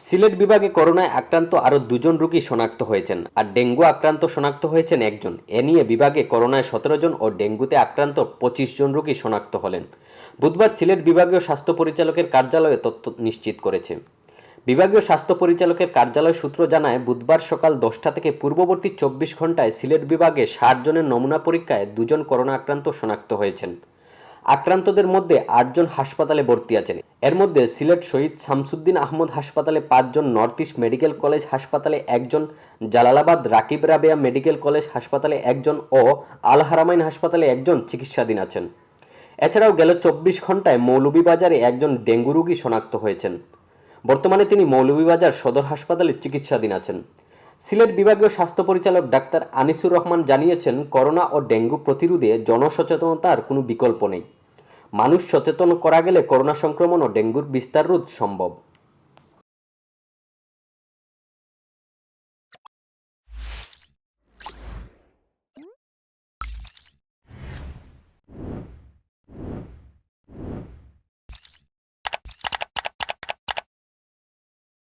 সিলেট বিভাগে করোনায় আক্রান্ত আরও দুজন রোগী শনাক্ত হয়েছেন, আর ডেঙ্গু আক্রান্ত শনাক্ত হয়েছেন একজন। এ নিয়ে বিভাগে করোনায় সতেরো জন ও ডেঙ্গুতে আক্রান্ত পঁচিশ জন রোগী শনাক্ত হলেন। বুধবার সিলেট বিভাগীয় স্বাস্থ্য পরিচালকের কার্যালয়ে তথ্য নিশ্চিত করেছে। বিভাগীয় স্বাস্থ্য পরিচালকের কার্যালয় সূত্র জানায়, বুধবার সকাল দশটা থেকে পূর্ববর্তী চব্বিশ ঘন্টায় সিলেট বিভাগে ষাট জনের নমুনা পরীক্ষায় দুজন করোনা আক্রান্ত শনাক্ত হয়েছেন। আক্রান্তদের মধ্যে আটজন হাসপাতালে ভর্তি আছেন। এর মধ্যে সিলেট শহীদ শামসুদ্দিন আহমদ হাসপাতালে পাঁচজন, নর্থ ইস্ট মেডিকেল কলেজ হাসপাতালে একজন, জালালাবাদ রাকিব রাবেয়া মেডিকেল কলেজ হাসপাতালে একজন ও আল হারামাইন হাসপাতালে একজন চিকিৎসাধীন আছেন। এছাড়াও গেল চব্বিশ ঘন্টায় মৌলভীবাজারে একজন ডেঙ্গু রোগী শনাক্ত হয়েছেন। বর্তমানে তিনি মৌলভীবাজার সদর হাসপাতালে চিকিৎসাধীন আছেন। সিলেট বিভাগীয় স্বাস্থ্য পরিচালক ডাক্তার আনিসুর রহমান জানিয়েছেন, করোনা ও ডেঙ্গু প্রতিরোধে জনসচেতনতার কোনো বিকল্প নেই। মানুষ সচেতন করা গেলে করোনা সংক্রমণ ও ডেঙ্গুর বিস্তার রোধ সম্ভব।